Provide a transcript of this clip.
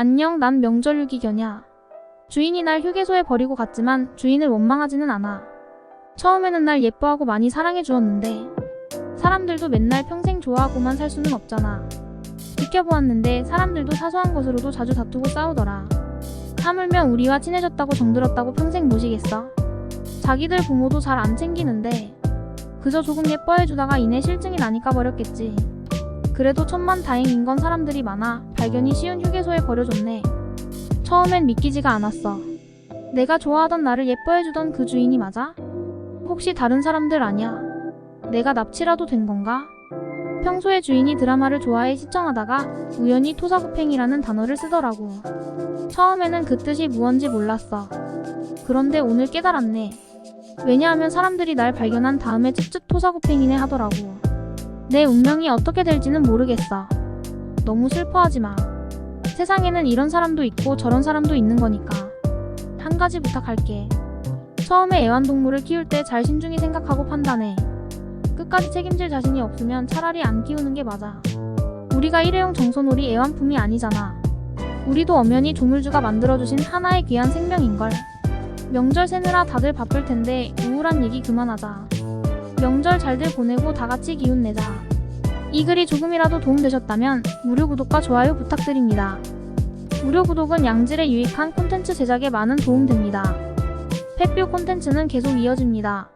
안녕, 난 명절 유기견이야. 주인이 날 휴게소에 버리고 갔지만 주인을 원망하지는 않아. 처음에는 날 예뻐하고 많이 사랑해 주었는데 사람들도 맨날 평생 좋아하고만 살 수는 없잖아. 지켜보았는데 사람들도 사소한 것으로도 자주 다투고 싸우더라. 하물며 우리와 친해졌다고 정들었다고 평생 모시겠어. 자기들 부모도 잘 안 챙기는데 그저 조금 예뻐해 주다가 이내 실증이 나니까 버렸겠지. 그래도 천만 다행인 건 사람들이 많아 발견이 쉬운 휴게소에 버려줬네. 처음엔 믿기지가 않았어. 내가 좋아하던 나를 예뻐해주던 그 주인이 맞아? 혹시 다른 사람들 아니야? 내가 납치라도 된 건가? 평소에 주인이 드라마를 좋아해 시청하다가 우연히 토사구팽이라는 단어를 쓰더라고. 처음에는 그 뜻이 무언지 몰랐어. 그런데 오늘 깨달았네. 왜냐하면 사람들이 날 발견한 다음에 쯧쯧 토사구팽이네 하더라고. 내 운명이 어떻게 될지는 모르겠어. 너무 슬퍼하지 마. 세상에는 이런 사람도 있고 저런 사람도 있는 거니까. 한 가지 부탁할게. 처음에 애완동물을 키울 때 잘 신중히 생각하고 판단해. 끝까지 책임질 자신이 없으면 차라리 안 키우는 게 맞아. 우리가 일회용 정소놀이 애완품이 아니잖아. 우리도 엄연히 조물주가 만들어주신 하나의 귀한 생명인걸. 명절 새느라 다들 바쁠 텐데 우울한 얘기 그만하자. 명절 잘들 보내고 다 같이 기운 내자. 이 글이 조금이라도 도움되셨다면 무료 구독과 좋아요 부탁드립니다. 무료 구독은 양질의 유익한 콘텐츠 제작에 많은 도움 됩니다. 펫뷰 콘텐츠는 계속 이어집니다.